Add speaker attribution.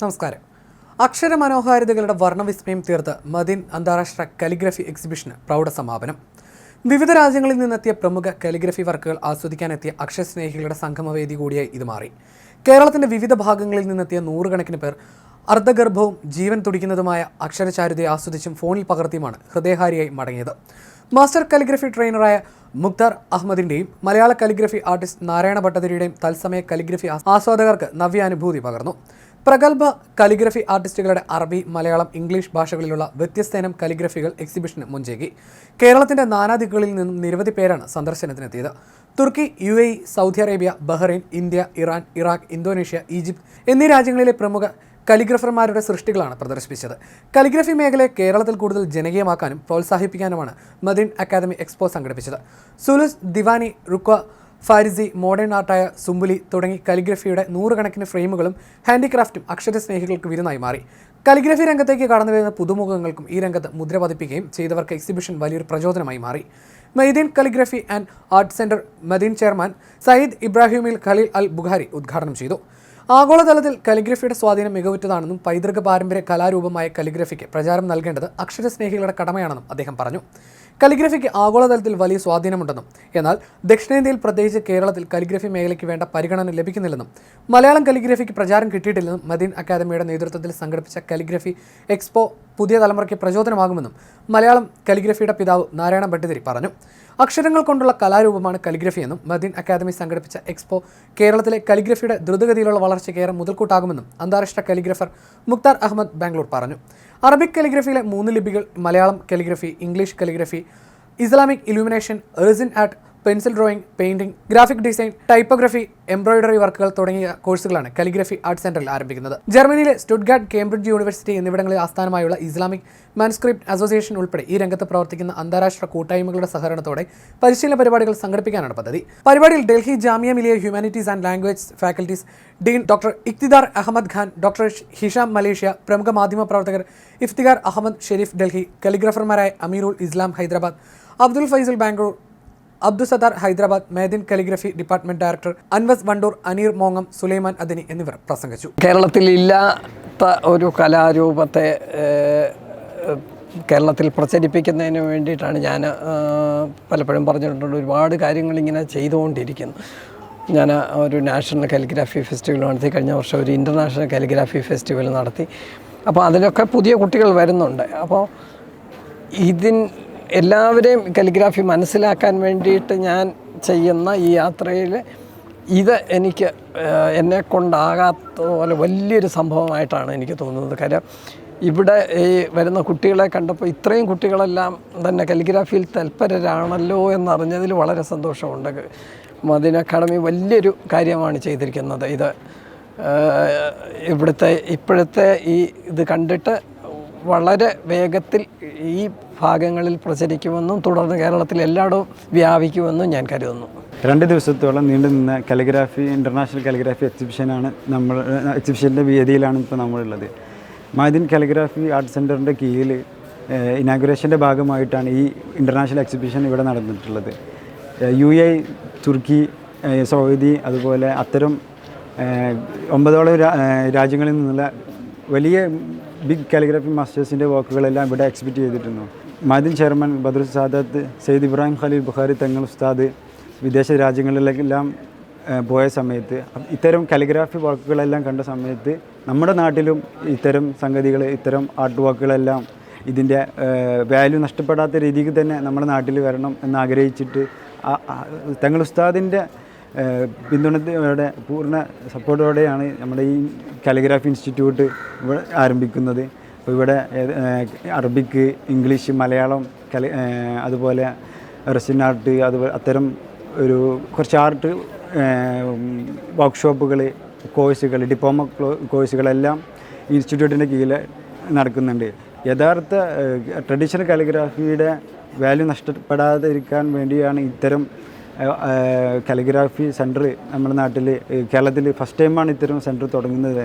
Speaker 1: നമസ്കാരം. അക്ഷരമനോഹാരിതകളുടെ വർണവിസ്മയം തീർത്ത് മദിൻ അന്താരാഷ്ട്ര കാലിഗ്രഫി എക്സിബിഷന് പ്രൗഢ സമാപനം വിവിധ രാജ്യങ്ങളിൽ നിന്നെത്തിയ പ്രമുഖ കാലിഗ്രഫി വർക്കുകൾ ആസ്വദിക്കാനെത്തിയ അക്ഷരസ്നേഹികളുടെ സംഗമവേദി കൂടിയായി ഇത് മാറി. കേരളത്തിന്റെ വിവിധ ഭാഗങ്ങളിൽ നിന്നെത്തിയ നൂറുകണക്കിന് പേർ അർദ്ധഗർഭവും ജീവൻ തുടിക്കുന്നതുമായ അക്ഷരചാരുതയെ ആസ്വദിച്ചും ഫോണിൽ പകർത്തിയുമാണ് ഹൃദയഹാരിയായി മടങ്ങിയത്. മാസ്റ്റർ കാലിഗ്രഫി ട്രെയിനറായ മുക്താർ അഹമ്മദിന്റെയും മലയാള കാലിഗ്രഫി ആർട്ടിസ്റ്റ് നാരായണ ഭട്ടതിരിയുടെയും തത്സമയ കാലിഗ്രഫി ആസ്വാദകർക്ക് നവ്യാനുഭൂതി പകർന്നു. പ്രഗത്ഭ കലിഗ്രഫി ആർട്ടിസ്റ്റുകളുടെ അറബി മലയാളം ഇംഗ്ലീഷ് ഭാഷകളിലുള്ള വ്യത്യസ്തയിനം കലിഗ്രഫികൾ എക്സിബിഷന് മുൻചേകി കേരളത്തിന്റെ നാനാദിക്കുകളിൽ നിന്നും നിരവധി പേരാണ് സന്ദർശനത്തിനെത്തിയത്. Turkey U A Saudi Arabia Bahrain India Iran Iraq Indonesia Egypt എന്നീ രാജ്യങ്ങളിലെ പ്രമുഖ കലിഗ്രഫർമാരുടെ സൃഷ്ടികളാണ് പ്രദർശിപ്പിച്ചത്. കലിഗ്രഫി മേഖലയെ കേരളത്തിൽ കൂടുതൽ ജനകീയമാക്കാനും പ്രോത്സാഹിപ്പിക്കാനുമാണ് മദിൻ അക്കാദമി എക്സ്പോ സംഘടിപ്പിച്ചത്. സുലുസ് ദിവാനി റുക്വ ഫാരിസി മോഡേൺ ആർട്ടായ സുംബുലി തുടങ്ങി കലിഗ്രഫിയുടെ നൂറുകണക്കിന് ഫ്രെയിമുകളും ഹാൻഡിക്രാഫ്റ്റും അക്ഷരസ്നേഹികൾക്ക് വിരുന്നായി മാറി. കലിഗ്രഫി രംഗത്തേക്ക് കടന്നു വരുന്ന പുതുമുഖങ്ങൾക്കും ഈ രംഗത്ത് മുദ്ര പതിപ്പിക്കുകയും ചെയ്തവർക്ക് എക്സിബിഷൻ വലിയൊരു പ്രചോദനമായി മാറി. Madin calligraphy and art centre Madin chairman Sayyid ഇബ്രാഹിമിൽ Khalil അൽ ബുഖാരി ഉദ്ഘാടനം ചെയ്തു. ആഗോളതലത്തിൽ കലിഗ്രഫിയുടെ സ്വാധീനം മികവുറ്റതാണെന്നും പൈതൃക പാരമ്പര്യ കലാരൂപമായ കലിഗ്രഫിക്ക് പ്രചാരം നൽകേണ്ടത് അക്ഷരസ്നേഹികളുടെ കടമയാണെന്നും അദ്ദേഹം പറഞ്ഞു. കലിഗ്രഫിക്ക് ആഗോളതലത്തിൽ വലിയ സ്വാധീനമുണ്ടെന്നും എന്നാൽ ദക്ഷിണേന്ത്യയിൽ പ്രത്യേകിച്ച് കേരളത്തിൽ കലിഗ്രഫി മേഖലയ്ക്ക് വേണ്ട പരിഗണന ലഭിക്കുന്നില്ലെന്നും മലയാളം കലിഗ്രഫിക്ക് പ്രചാരം കിട്ടിയിട്ടില്ലെന്നും മദീൻ അക്കാദമിയുടെ നേതൃത്വത്തിൽ സംഘടിപ്പിച്ച കലിഗ്രഫി എക്സ്പോ പുതിയ തലമുറയ്ക്ക് പ്രചോദനമാകുമെന്നും മലയാളം കലിഗ്രഫിയുടെ പിതാവ് നാരായണ ഭട്ടിതിരി പറഞ്ഞു. അക്ഷരങ്ങൾ കൊണ്ടുള്ള കലാരൂപമാണ് കലിഗ്രഫി എന്നും മദീൻ അക്കാദമി സംഘടിപ്പിച്ച എക്സ്പോ കേരളത്തിലെ കലിഗ്രഫിയുടെ ദ്രുതഗതിയിലുള്ള വളർച്ചയ്ക്ക് ഏറെ മുതൽക്കൂട്ടാകുമെന്നും അന്താരാഷ്ട്ര കലിഗ്രഫർ മുക്താർ അഹമ്മദ് ബാംഗ്ലൂർ പറഞ്ഞു. അറബിക് കലിഗ്രഫിയിലെ മൂന്ന് ലിപികൾ Malayalam calligraphy English calligraphy Islamic illumination resin art pencil drawing painting graphic design typography embroidery വർക്കുകൾ തുടങ്ങിയ കോഴ്സുകളാണ് കലിഗ്രഫി ആർട്ട് സെന്ററിൽ ആരംഭിക്കുന്നത്. ജർമ്മനിയിലെ സ്റ്റുഡ്ഗാർഡ് കേംബ്രിഡ്ജ് യൂണിവേഴ്സിറ്റി എന്നിവിടങ്ങളിൽ ആസ്ഥാനമായുള്ള ഇസ്ലാമിക് മാൻസ്ക്രിപ്റ്റ് അസോസിയേഷൻ ഉൾപ്പെടെ ഈ രംഗത്ത് പ്രവർത്തിക്കുന്ന അന്താരാഷ്ട്ര കൂട്ടായ്മകളുടെ സഹകരണത്തോടെ പരിശീലന പരിപാടികൾ സംഘടിപ്പിക്കാനാണ് പദ്ധതി. പരിപാടിയിൽ Delhi Jamia Millia humanities and language faculties dean doctor Iqtidar Ahmad Khan doctor Hisham Malaysia പ്രമുഖ മാധ്യമ പ്രവർത്തകർ Iftikhar Ahmad Sharif Delhi കലിഗ്രഫർമാരായ Amirul Islam Hyderabad Abdul Faisal Bangalore Abdul Sadar Hyderabad Madin calligraphy department director Anvas Wandoor Aneer മോങ്ങം Sulaiman Adini എന്നിവർ പ്രസംഗിച്ചു.
Speaker 2: കേരളത്തിൽ ഇല്ലാത്ത ഒരു കലാരൂപത്തെ കേരളത്തിൽ പ്രചരിപ്പിക്കുന്നതിന് വേണ്ടിയിട്ടാണ് ഞാൻ പലപ്പോഴും പറഞ്ഞിട്ടുണ്ട്. ഒരുപാട് കാര്യങ്ങൾ ഇങ്ങനെ ചെയ്തുകൊണ്ടിരിക്കുന്നു. ഞാൻ ഒരു നാഷണൽ കാലിഗ്രാഫി ഫെസ്റ്റിവൽ നടത്തി. കഴിഞ്ഞ വർഷം ഒരു ഇന്റർനാഷണൽ കാലിഗ്രാഫി ഫെസ്റ്റിവൽ നടത്തി. അപ്പോൾ അതിലൊക്കെ പുതിയ കുട്ടികൾ വരുന്നുണ്ട്. അപ്പോൾ ഇതിൻ എല്ലാവരെയും കലിഗ്രാഫി മനസ്സിലാക്കാൻ വേണ്ടിയിട്ട് ഞാൻ ചെയ്യുന്ന ഈ യാത്രയിൽ ഇത് എനിക്ക് എന്നെ കൊണ്ടാകാത്ത പോലെ വലിയൊരു സംഭവമായിട്ടാണ് എനിക്ക് തോന്നുന്നത്. കാര്യം ഇവിടെ ഈ വരുന്ന കുട്ടികളെ കണ്ടപ്പോൾ ഇത്രയും കുട്ടികളെല്ലാം തന്നെ കലിഗ്രാഫിയിൽ തൽപരരാണല്ലോ എന്നറിഞ്ഞതിൽ വളരെ സന്തോഷമുണ്ട്. മദീന അക്കാഡമി വലിയൊരു കാര്യമാണ് ചെയ്തിരിക്കുന്നത്. ഇത് ഇവിടുത്തെ ഇപ്പോഴത്തെ ഈ ഇത് കണ്ടിട്ട് വളരെ വേഗത്തിൽ ഈ ഭാഗങ്ങളിൽ പ്രചരിക്കുമെന്നും തുടർന്ന് കേരളത്തിൽ എല്ലായിടവും വ്യാപിക്കുമെന്നും ഞാൻ കരുതുന്നു.
Speaker 3: രണ്ട് ദിവസത്തോളം നീണ്ടു നിന്ന കാലിഗ്രാഫി ഇന്റർനാഷണൽ കാലിഗ്രാഫി എക്സിബിഷനാണ് നമ്മൾ എക്സിബിഷന്റെ വേദിയിലാണ് ഇപ്പോൾ നമ്മളുള്ളത്. മാദിൻ കാലിഗ്രാഫി ആർട്ട് സെന്ററിന്റെ കീഴിൽ ഇനാഗുറേഷന്റെ ഭാഗമായിട്ടാണ് ഈ ഇന്റർനാഷണൽ എക്സിബിഷൻ ഇവിടെ നടന്നിട്ടുള്ളത്. യു എ തുർക്കി സൗദി അതുപോലെ അത്തരം ഒമ്പതോളം രാജ്യങ്ങളിൽ നിന്നുള്ള വലിയ ബിഗ് കാലിഗ്രാഫി മാസ്റ്റേഴ്സിന്റെ വർക്കുകളെല്ലാം ഇവിടെ എക്സിബിറ്റ് ചെയ്തിട്ടുണ്ട് മാദിൻ ചെയർമാൻ ബദർ സാദത്ത് സെയ്ദ് ഇബ്രാഹിം ഖലീൽ ബുഖാരി തങ്ങൾ ഉസ്താദ് വിദേശ രാജ്യങ്ങളിലെല്ലാം പോയ സമയത്ത് ഇത്തരം കാലിഗ്രാഫി വർക്കുകളെല്ലാം കണ്ട സമയത്ത് നമ്മുടെ നാട്ടിലും ഇത്തരം സംഗതികൾ ഇത്തരം ആർട്ട് വർക്കുകളെല്ലാം ഇതിന്റെ വാല്യൂ നഷ്ടപ്പെടാത്ത രീതിക്ക് തന്നെ നമ്മുടെ നാട്ടിൽ വരണം എന്ന് ആഗ്രഹിച്ചിട്ട് തങ്ങൾ ഉസ്താദിന്റെ പിന്തുണയോടെ പൂർണ സപ്പോർട്ടോടെയാണ് നമ്മുടെ ഈ കാലിഗ്രാഫി ഇൻസ്റ്റിറ്റ്യൂട്ട് ആരംഭിക്കുന്നത്. അപ്പോൾ ഇവിടെ അറബിക്ക് ഇംഗ്ലീഷ് മലയാളം കലി അതുപോലെ റഷ്യൻ ആർട്ട് അതുപോലെ അത്തരം ഒരു കുറച്ച് ആർട്ട് വർക്ക്ഷോപ്പുകൾ കോഴ്സുകൾ ഡിപ്ലോമ കോഴ്സുകളെല്ലാം ഇൻസ്റ്റിറ്റ്യൂട്ടിന്റെ കീഴിൽ നടക്കുന്നുണ്ട്. യഥാർത്ഥ ട്രഡീഷണൽ കാലിഗ്രാഫിയുടെ വാല്യൂ നഷ്ടപ്പെടാതിരിക്കാൻ വേണ്ടിയാണ് ഇത്തരം കാലിഗ്രാഫി സെന്റർ നമ്മുടെ നാട്ടിൽ കേരളത്തിൽ ഫസ്റ്റ് ടൈമാണ് ഇത്തരം സെന്റർ തുടങ്ങുന്നത്.